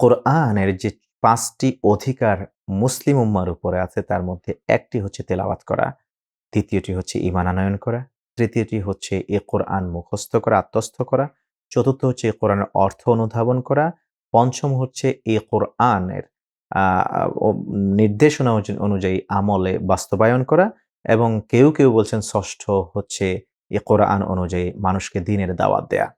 কোরআনের যে পাঁচটি অধিকার মুসলিম উম্মার উপরে আছে, তার মধ্যে একটি হচ্ছে তেলাওয়াত করা, দ্বিতীয়টি হচ্ছে ইমান আনয়ন করা, তৃতীয়টি হচ্ছে এ কোরআন মুখস্থ করা, আত্মস্থ করা, চতুর্থ হচ্ছে এ কোরআনের অর্থ অনুধাবন করা, পঞ্চম হচ্ছে এ কোরআনের নির্দেশনা অনুযায়ী আমলে বাস্তবায়ন করা এবং কেউ কেউ বলছেন ষষ্ঠ হচ্ছে এ কোরআন অনুযায়ী মানুষকে দিনের দাওয়াত দেয়া,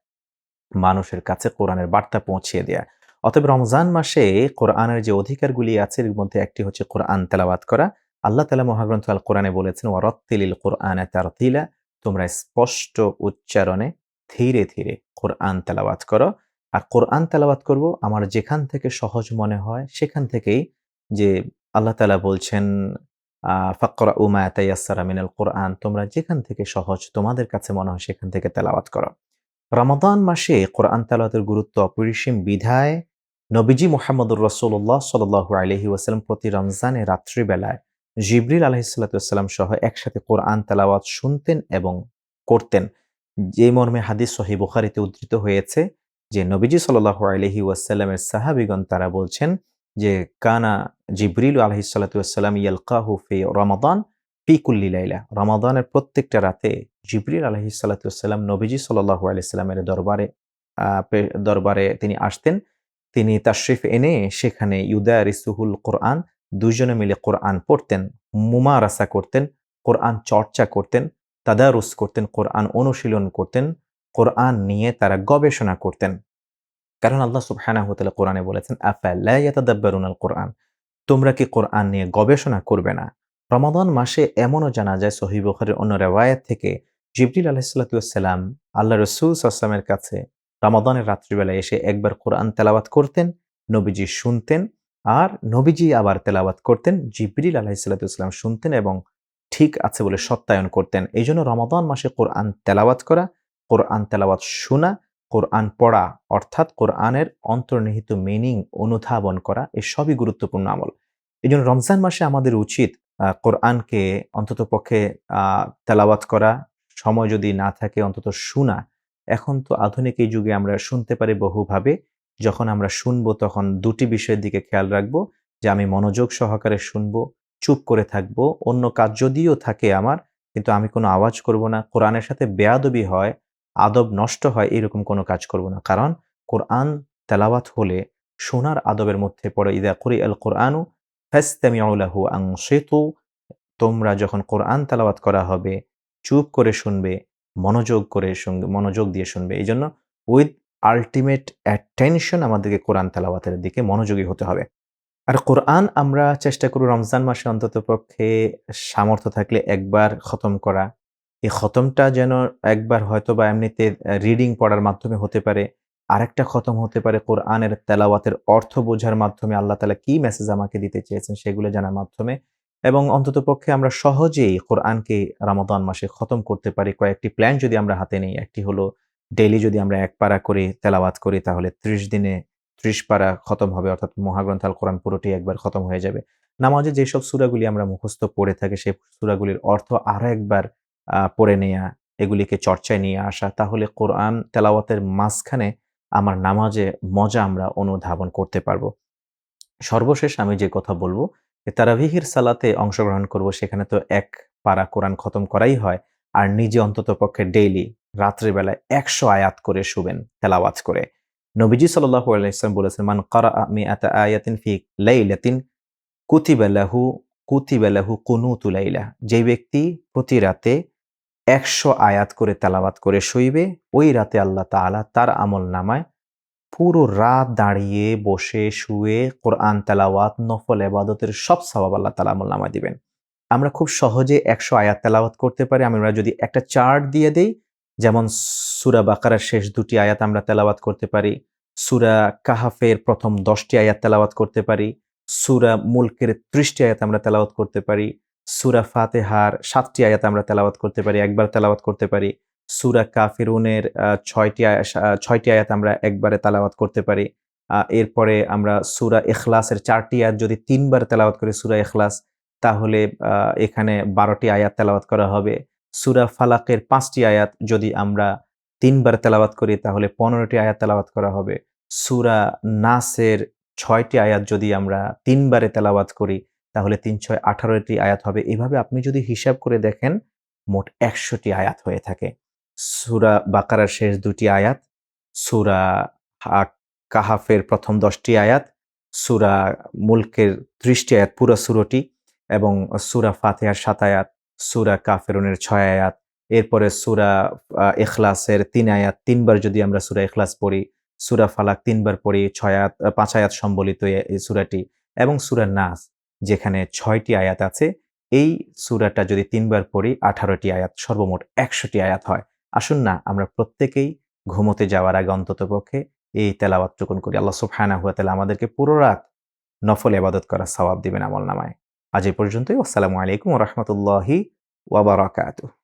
মানুষের কাছে কোরআনের বার্তা পৌঁছিয়ে দেয়া। অতএব রমজান মাসে কোরআনের যে অধিকারগুলি আছে, এর মধ্যে একটি হচ্ছে কোরআন তেলাওয়াত করা। আল্লাহ তালা মহাগ্রন্থ আল কোরআনে বলেছেন, ওয়ারত্তিলিল কোরআন তারতিলা তোমরা স্পষ্ট উচ্চারণে ধীরে ধীরে কোরআন তেলাওয়াত করো। আর কোরআন তেলাওয়াত করব আমার যেখান থেকে সহজ মনে হয়, সেখান থেকেই যে আল্লাহ তালা বলছেন ফাকরা উমা তাইয়াসারা মিনাল কোরআন তোমরা যেখান থেকে সহজ তোমাদের কাছে মনে হয় সেখান থেকে তেলাওয়াত করো। রমাদান মাসে কোরআন তেলাওয়াতের গুরুত্ব অপরিসীম বিধায় নবীজি মোহাম্মদুর রসুল্লাহ সাল আলহি ওয়াসালাম প্রতি রমজানে রাত্রিবেলায় জিবরিল আলহিসাল্লাম সহ একসাথে কোরআন তালাওয়াত শুনতেন এবং করতেন। যে মর্মে হাদিস সহি বুখারিতে উদ্ধৃত হয়েছে যে, নবীজি সাল্লাহ আলহি ওয়াসাল্লামের সাহাবিগণ তারা বলছেন যে, কানা জিবরিল আলহিসাল্লাম ইয়ালকাহু ফি রমাদান ফি কুল্লি লাইলা। রমাদানের প্রত্যেকটা রাতে জিবরিল আলহিসাল্লাম নবীজি সাল্লাহ আলাইসাল্লামের দরবারে দরবারে তিনি আসতেন। তিনি তাশরিফ এনে সেখানে ইউদা রিসুহুল কোরআন দুজনে মিলে কোরআন পড়তেন, মুমারাসা করতেন, কোরআন চর্চা করতেন, তাদারুস করতেন, কোরআন অনুশীলন করতেন, কোরআন নিয়ে তারা গবেষণা করতেন। কারণ আল্লাহ সুবহানাহু ওয়া তাআলা কোরআনে বলেছেন আফালা ইয়াতাদাব্বারুনাল কোরআন তোমরা কি কোরআন নিয়ে গবেষণা করবে না? রমাদান মাসে এমনও জানা যায় সহি বুখারীর অন্য রেওয়ায়াত থেকে জিবরিল আলাইহিসসালাম আল্লাহ রসুল সাল্লামের কাছে রমাদানের রাত্রিবেলায় এসে একবার কোরআন তেলাওয়াত করতেন, নবীজি শুনতেন আর নবীজি আবার তেলাওয়াত করতেন, জিবরিল আলাইসাল্লাম শুনতেন এবং ঠিক আছে বলে সত্যায়ন করতেন। এই জন্য রমাদান মাসে কোরআন তেলাওয়াত করা, কোরআন তেলাওয়াত শোনা, কোরআন পড়া অর্থাৎ কোরআনের অন্তর্নিহিত মিনিং অনুধাবন করা এই সবই গুরুত্বপূর্ণ আমল। এই জন্য রমজান মাসে আমাদের উচিত কোরআনকে অন্তত পক্ষে তেলাওয়াত করা, সময় যদি না থাকে অন্তত শোনা এখন তো আধুনিক এই যুগে আমরা শুনতে পারি বহুভাবে। যখন আমরা শুনব, তখন দুটি বিষয়ের দিকে খেয়াল রাখব, যে আমি মনোযোগ সহকারে শুনব, চুপ করে থাকব, অন্য কাজ যদিও থাকে আমার, কিন্তু আমি কোনো আওয়াজ করব না, কোরআনের সাথে বেয়াদবি হয়, আদব নষ্ট হয়, এরকম কোনো কাজ করব না। কারণ কোরআন তেলাওয়াত হলে শোনার আদবের মধ্যে পড়ে, ইদা করি আল কোরআনু ফাস্তামিউলাহু আংশিতু তোমরা যখন কোরআন তেলাওয়াত করা হবে, চুপ করে শুনবে মনোযোগ করে শুনবে মনোযোগ দিয়ে শুনবে। এই জন্য উইথ আলটিমেট অ্যাটেনশন আমাদেরকে কোরআন তেলাওয়াতের দিকে মনোযোগী হতে হবে। আর কোরআন আমরা চেষ্টা করি রমজান মাসে অন্তত পক্ষে সামর্থ্য থাকলে একবার খতম করা। এই খতমটা যেন একবার হয়তো বা এমনিতে রিডিং পড়ার মাধ্যমে হতে পারে, আরেকটা খতম হতে পারে কোরআনের তেলাওয়াতের অর্থ বোঝার মাধ্যমে আল্লাহ তালা কি মেসেজ আমাকে দিতে চেয়েছেন সেগুলো জানার মাধ্যমে এবং অন্তত পক্ষে আমরা সহজেই কোরআনকে রামাদান মাসে খতম করতে পারি। কয়েকটি প্ল্যান যদি আমরা হাতে নিই, একটি হলো ডেইলি যদি আমরা এক পারা করে তেলাওয়াত করি, তাহলে ত্রিশ দিনে ত্রিশ পারা খতম হবে, অর্থাৎ মহাগ্রন্থ আল কোরআন পুরোটি একবার খতম হয়ে যাবে। নামাজে যেসব সুরাগুলি আমরা মুখস্থ পড়ে থাকি, সেই সুরাগুলির অর্থ আরও একবার পড়ে নেয়া, এগুলিকে চর্চায় নিয়ে আসা, তাহলে কোরআন তেলাওয়াতের মাঝখানে আমার নামাজে মজা আমরা অনুধাবন করতে পারব। সর্বশেষ আমি যে কথা বলব তারাভিহির সালাতে অংশগ্রহণ করব, সেখানে তো এক পারা কোরআন খতম করাই হয়, আর নিজে অন্তত পক্ষে ডেইলি রাত্রিবেলায় একশো আয়াত করে শুবেন তেলাওয়াজ করে। নবীজি সাল্লাহ আলাইসলাম বলেছেন, মান করা আমি এত আয়াতিন ফি লাইলাতিন কুতিবালাহু কুতিবালাহু কুনুতুলাইলা যে ব্যক্তি প্রতি রাতে একশো আয়াত করে তেলাওয়াত করে শুইবে, ওই রাতে আল্লাহ তালা তার আমল নামায় পুরো রাত দাঁড়িয়ে বসে শুয়ে কোরআন তেলাওয়াত, নফল এবাদতের সব সবাব আল্লাহ তালা আমল নামায় দিবেন। আমরা খুব সহজে একশো আয়াত তেলাওয়াত করতে পারি। আমরা যদি একটা চার্ট দিয়ে দেই, যেমন সুরা বাকারার শেষ দুটি আয়াত আমরা তেলাওয়াত করতে পারি, সুরা কাহাফের প্রথম দশটি আয়াত তেলাওয়াত করতে পারি, সুরা মুলকের ত্রিশটি আয়াত আমরা তেলাওয়াত করতে পারি, সুরা ফাতেহার সাতটি আয়াত আমরা তেলাওয়াত করতে পারি, একবার তেলাওয়াত করতে পারি সুরা কাফিরুনের ছয়টি ছয়টি আয়াত আমরা একবারে তেলাওয়াত করতে পারি। এরপরে আমরা সুরা এখলাসের চারটি আয়াত যদি তিনবার তেলাওয়াত করি সুরা এখলাস তাহলে এখানে বারোটি আয়াত তেলাওয়াত করা হবে। সুরা ফালাকের পাঁচটি আয়াত যদি আমরা তিনবার তেলাওয়াত করি, তাহলে পনেরোটি আয়াত তেলাওয়াত করা হবে। সুরা নাসের ছয়টি আয়াত যদি আমরা তিনবারে তেলাওয়াত করি, তাহলে তিন ছয় আঠারোটি আয়াত হবে। এভাবে আপনি যদি হিসাব করে দেখেন, মোট একশোটি আয়াত হয়ে থাকে। সুরা বাকারার শেষ দুটি আয়াত, সুরা কাহাফের প্রথম দশটি আয়াত, সুরা মুলকের ত্রিশটি আয়াত, পুরো সুরটি এবং সুরা ফাতেহার সাত আয়াত, সুরা কাফেরুনের ছয় আয়াত, এরপরে সুরা এখলাসের তিন আয়াত, তিনবার যদি আমরা সুরা এখলাস পড়ি, সুরা ফালাক তিনবার পড়ি, ছয় আয়াত পাঁচ আয়াত সম্বলিত এই সুরাটি এবং সুরা নাস, যেখানে ছয়টি আয়াত আছে, এই সুরাটা যদি তিনবার পড়ি, আঠারোটি আয়াত, সর্বমোট একশোটি আয়াত হয়। আসুন না, আমরা প্রত্যেকেই ঘুমোতে যাওয়ার আগে অন্তত পক্ষে এই তেলাওয়াতটুকুন করি। আল্লাহ সুফহানা হুয়া তালা আমাদেরকে পুরো রাত নফল এবাদত করার সবাব দিবেন আমল নামায়। আজ এই পর্যন্তই। আসসালামু আলাইকুম রহমতুল্লাহি রাহমাতুল্লাহি ওয়া বারাকাতুহু।